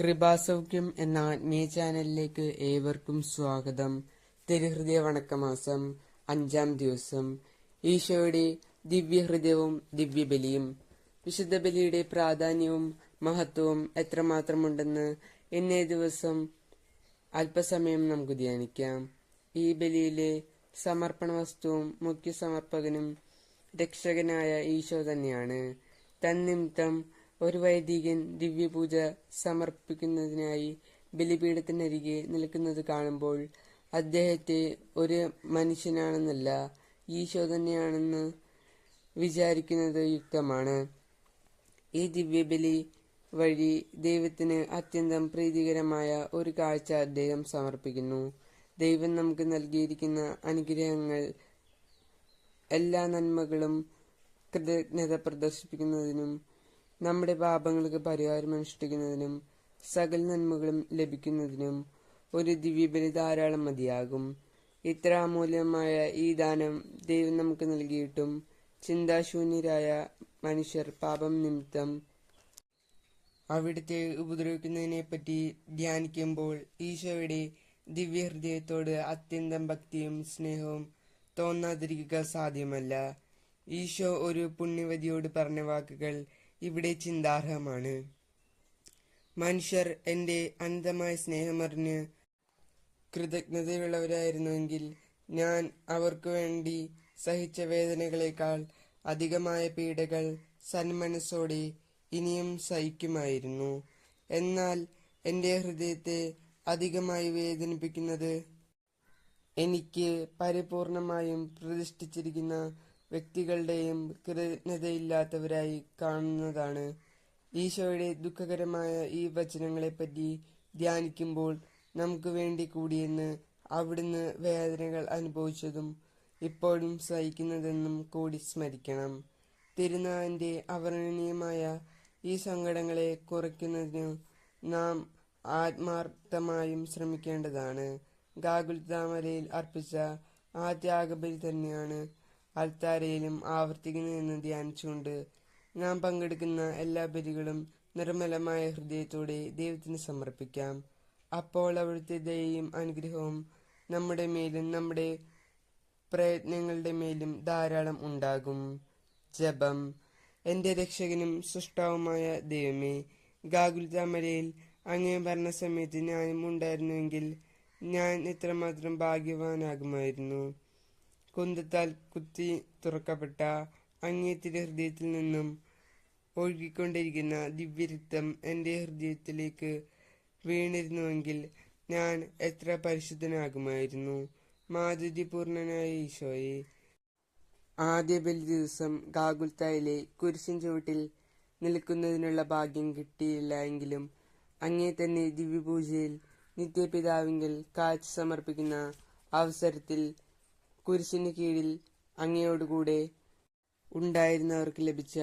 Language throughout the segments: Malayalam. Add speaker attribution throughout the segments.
Speaker 1: കൃപാസൗഖ്യം എന്ന ആത്മീയ ചാനലിലേക്ക് ഏവർക്കും സ്വാഗതം. തിരുഹൃദയ വണക്കമാസം അഞ്ചാം ദിവസം. ഈശോയുടെ ദിവ്യഹൃദയവും ദിവ്യബലിയും വിശുദ്ധ ബലിയുടെ പ്രാധാന്യവും മഹത്വവും എത്രമാത്രമുണ്ടെന്ന് ഇന്നേ ദിവസം അല്പസമയം നമുക്ക് ധ്യാനിക്കാം. ഈ ബലിയിലെ സമർപ്പണ വസ്തുവും മുഖ്യ സമർപ്പകനും രക്ഷകനായ ഈശോ തന്നെയാണ്. തന്നിമിത്തം ഒരു വൈദികൻ ദിവ്യപൂജ സമർപ്പിക്കുന്നതിനായി ബലിപീഠത്തിനരികെ നിൽക്കുന്നത് കാണുമ്പോൾ അദ്ദേഹത്തെ ഒരു മനുഷ്യനാണെന്നല്ല ഈശോ തന്നെയാണെന്ന് വിചാരിക്കുന്നത് യുക്തമാണ്. ഈ ദിവ്യബലി വഴി ദൈവത്തിന് അത്യന്തം പ്രീതികരമായ ഒരു കാഴ്ച അദ്ദേഹം സമർപ്പിക്കുന്നു. ദൈവം നമുക്ക് നൽകിയിരിക്കുന്ന അനുഗ്രഹങ്ങൾ എല്ലാ നന്മകളും കൃതജ്ഞത പ്രദർശിപ്പിക്കുന്നതിനും നമ്മുടെ പാപങ്ങൾക്ക് പരിഹാരം അനുഷ്ഠിക്കുന്നതിനും സകല നന്മകളും ലഭിക്കുന്നതിനും ഒരു ദിവ്യബലി ധാരാളം മതിയാകും. ഇത്ര അമൂല്യമായ ഈ ദാനം ദൈവം നമുക്ക് നൽകിയിട്ടും ചിന്താശൂന്യരായ മനുഷ്യർ പാപം നിമിത്തം അവിടുത്തെ ഉപദ്രവിക്കുന്നതിനെ പറ്റി ധ്യാനിക്കുമ്പോൾ ഈശോയുടെ ദിവ്യഹൃദയത്തോട് അത്യന്തം ഭക്തിയും സ്നേഹവും തോന്നാതിരിക്കുക സാധ്യമല്ല. ഈശോ ഒരു പുണ്യവതിയോട് പറഞ്ഞ വാക്കുകൾ ഇവിടെ ചിന്താർഹമാണ്. മനുഷ്യർ എന്റെ അന്ധമായ സ്നേഹമറിഞ്ഞ് കൃതജ്ഞതയുള്ളവരായിരുന്നുവെങ്കിൽ ഞാൻ അവർക്ക് വേണ്ടി സഹിച്ച വേദനകളേക്കാൾ അധികമായ പീഡകൾ സന്മനസ്സോടെ ഇനിയും സഹിക്കുമായിരുന്നു. എന്നാൽ എന്റെ ഹൃദയത്തെ അധികമായി വേദനിപ്പിക്കുന്നത് എനിക്ക് പരിപൂർണമായും പ്രതിഷ്ഠിച്ചിരിക്കുന്ന വ്യക്തികളുടെയും കൃതജ്ഞതയില്ലാത്തവരായി കാണുന്നതാണ്. ഈശോയുടെ ദുഃഖകരമായ ഈ വചനങ്ങളെപ്പറ്റി ധ്യാനിക്കുമ്പോൾ നമുക്ക് വേണ്ടി കൂടിയെന്ന് അവിടുന്ന് വേദനകൾ അനുഭവിച്ചതും ഇപ്പോഴും സഹിക്കുന്നതെന്നും കൂടി സ്മരിക്കണം. തിരുനാളിന്റെ അവർണനീയമായ ഈ സങ്കടങ്ങളെ കുറയ്ക്കുന്നതിന് നാം ആത്മാർത്ഥമായും ശ്രമിക്കേണ്ടതാണ്. ഗാകുൽത്താമലയിൽ അർപ്പിച്ച ആ ത്യാഗബലി തന്നെയാണ് അൽത്താരയിലും ആവർത്തിക്കുന്നതെന്ന് ധ്യാനിച്ചുകൊണ്ട് നാം പങ്കെടുക്കുന്ന എല്ലാ ബലികളും നിർമ്മലമായ ഹൃദയത്തോടെ ദൈവത്തിന് സമർപ്പിക്കാം. അപ്പോൾ അവിടുത്തെ ദയയും അനുഗ്രഹവും നമ്മുടെ മേലും നമ്മുടെ പ്രയത്നങ്ങളുടെ മേലും ധാരാളം ഉണ്ടാകും. ജപം. എന്റെ രക്ഷകനും സൃഷ്ടാവുമായ ദൈവമേ ഗാഗുൽതാമരയിൽ അങ്ങേ ഭരണ സമയത്ത് ഞാനും ഉണ്ടായിരുന്നുവെങ്കിൽ ഞാൻ ഇത്രമാത്രം ഭാഗ്യവാനാകുമായിരുന്നു. കുന്തത്താൽ കുത്തി തുറക്കപ്പെട്ട അങ്ങേത്തിന്റെ ഹൃദയത്തിൽ നിന്നും ഒഴുകിക്കൊണ്ടിരിക്കുന്ന ദിവ്യരക്തം എന്റെ ഹൃദയത്തിലേക്ക് വീണിരുന്നുവെങ്കിൽ ഞാൻ എത്ര പരിശുദ്ധനാകുമായിരുന്നു. മാധുര്യപൂർണനായ ഈശോയെ. ആദ്യ ബലി ദിവസം ഗാഗുൽത്തായിലെ കുരിശിൻ ചുവട്ടിൽ നിൽക്കുന്നതിനുള്ള ഭാഗ്യം കിട്ടിയില്ല എങ്കിലും അങ്ങേ തന്നെ ദിവ്യപൂജയിൽ നിത്യപിതാവിങ്കിൽ കാഴ്ച സമർപ്പിക്കുന്ന അവസരത്തിൽ കുരിശിന് കീഴിൽ അങ്ങയോടുകൂടെ ഉണ്ടായിരുന്നവർക്ക് ലഭിച്ച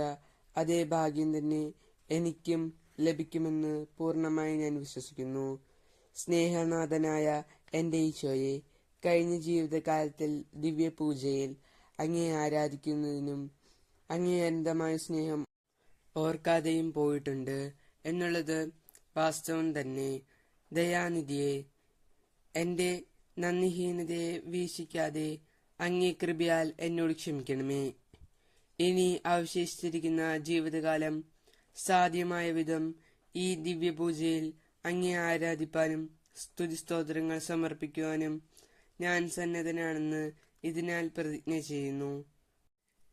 Speaker 1: അതേ ഭാഗ്യം തന്നെ എനിക്കും ലഭിക്കുമെന്ന് പൂർണമായി ഞാൻ വിശ്വസിക്കുന്നു. സ്നേഹനാഥനായ എന്റെ ഈശോയെ കഴിഞ്ഞ ജീവിതകാലത്തിൽ ദിവ്യപൂജയിൽ അങ്ങേ ആരാധിക്കുന്നതിനും അങ്ങേ അനന്തമായ സ്നേഹം ഓർക്കാതെയും പോയിട്ടുണ്ട്. എന്നുള്ളത് വാസ്തവം തന്നെ. ദയാനിധിയെ എന്റെ നന്ദിഹീനതയെ വീക്ഷിക്കാതെ അങ്ങേ കൃപയാൽ എന്നോട് ക്ഷമിക്കണമേ. ഇനി അവശേഷിച്ചിരിക്കുന്ന ജീവിതകാലം സാധ്യമായ വിധം ഈ ദിവ്യപൂജയിൽ അങ്ങേ ആരാധിപ്പാനും സ്തുതിസ്തോത്രങ്ങൾ സമർപ്പിക്കുവാനും ഞാൻ സന്നദ്ധനാണെന്ന് ഇതിനാൽ പ്രതിജ്ഞ ചെയ്യുന്നു.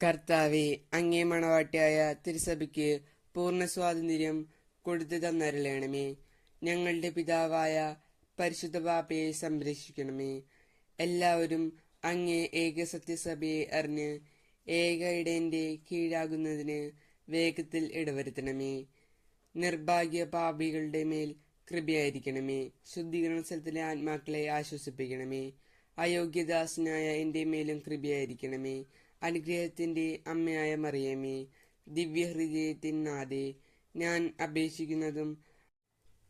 Speaker 1: കർത്താവെ അങ്ങേ മണവാട്ടിയായ തിരുസഭയ്ക്ക് പൂർണ സ്വാതന്ത്ര്യം കൊടുത്തു തന്നരളയണമേ ഞങ്ങളുടെ പിതാവായ പരിശുദ്ധ പാപ്പയെ സംരക്ഷിക്കണമേ. എല്ലാവരും അങ്ങേ ഏക സത്യസഭയെ അറിഞ്ഞ് ഏക ഇടയന്റെ കീഴാകുന്നതിന് വേഗത്തിൽ ഇടവരുത്തണമേ. നിർഭാഗ്യ പാപികളുടെ മേൽ കൃപയായിരിക്കണമേ. ശുദ്ധീകരണ സ്ഥലത്തിലെ ആത്മാക്കളെ ആശ്വസിപ്പിക്കണമേ. അയോഗ്യദാസനായ എന്റെ മേലും കൃപയായിരിക്കണമേ. അനുഗ്രഹത്തിന്റെ അമ്മയായ മറിയമേ. ദിവ്യഹൃദയത്തിൻ നാദേ ഞാൻ അപേക്ഷിക്കുന്നതും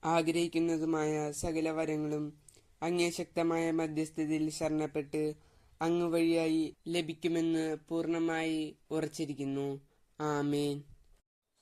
Speaker 1: ആഗ്രഹിക്കുന്നതുമായ സകല വരങ്ങളും അങ്ങേ ശക്തമായ മധ്യസ്ഥതയിൽ ശരണപ്പെട്ട് അങ്ങ് വഴിയായി ലഭിക്കുമെന്ന് പൂർണമായി ഉറച്ചിരിക്കുന്നു. ആമേൻ.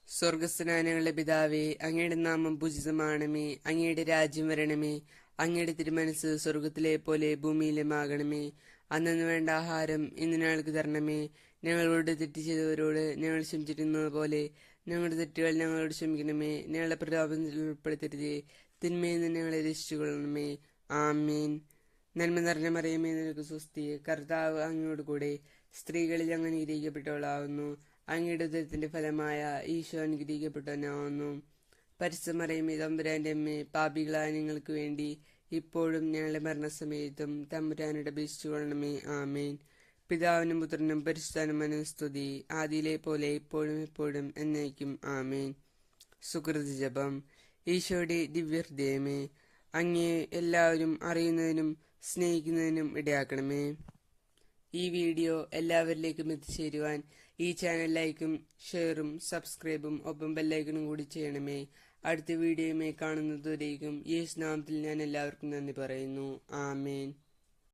Speaker 1: സ്വർഗസ്നാനങ്ങളുടെ പിതാവേ അങ്ങയുടെ നാമം പൂജിതമാണമേ. അങ്ങയുടെ രാജ്യം വരണമേ. അങ്ങയുടെ തിരുമനസ് സ്വർഗത്തിലെ പോലെ ഭൂമിയിലുമാകണമേ. അന്നു വേണ്ട ആഹാരം ഇന്ന് ഞങ്ങൾക്ക് തരണമേ. ഞങ്ങളോട് തെറ്റ് ചെയ്തവരോട് ഞങ്ങൾ ക്ഷമിച്ചിരുന്നത് പോലെ ഞങ്ങളുടെ തെറ്റുകൾ ഞങ്ങളോട് ക്ഷമിക്കണമേ. ഞങ്ങളുടെ പ്രലോഭനത്തിൽ ഉൾപ്പെടുത്തരുതേ. തിന്മയിൽ നിന്ന് ഞങ്ങളെ രക്ഷിച്ചുകൊള്ളണമേ. ആമേൻ. നന്മ നിറഞ്ഞ മറിയമേ നിനക്ക് സുസ്തി കർത്താവ് അങ്ങയോട് കൂടെ സ്ത്രീകളിൽ അങ്ങ് അനുഗ്രഹിക്കപ്പെട്ടവളാവുന്നു. അങ്ങയുടെ ഉദരത്തിന്റെ ഫലമായ ഈശോ അനുഗ്രഹിക്കപ്പെട്ടവനാവുന്നു. പരിസമറിയമേ തമ്പുരാന്റെ അമ്മേ പാപികളായ നിങ്ങൾക്ക് വേണ്ടി ഇപ്പോഴും ഞങ്ങളുടെ മരണസമയത്തും അപേക്ഷിച്ചു അപേക്ഷിച്ചുകൊള്ളണമേ ആമേൻ. പിതാവിനും പുത്രനും പരിശുദ്ധാനും സ്തുതി. ആദിയിലെ പോലെ ഇപ്പോഴും എപ്പോഴും എന്നേക്കും. ആമേൻ. സുഹൃത് ജപം. ഈശോയുടെ ദിവ്യഹൃദയമേ അങ്ങേ എല്ലാവരും അറിയുന്നതിനും സ്നേഹിക്കുന്നതിനും ഇടയാക്കണമേ. ഈ വീഡിയോ എല്ലാവരിലേക്കും എത്തിച്ചേരുവാൻ ഈ ചാനൽ ലൈക്കും ഷെയറും സബ്സ്ക്രൈബും ഒപ്പം ബെല്ലൈക്കണും കൂടി ചെയ്യണമേ. അടുത്ത വീഡിയോയുമായി കാണുന്നതുവരേക്കും യേശുനാമത്തിൽ ഞാൻ എല്ലാവർക്കും നന്ദി പറയുന്നു. ആമേൻ.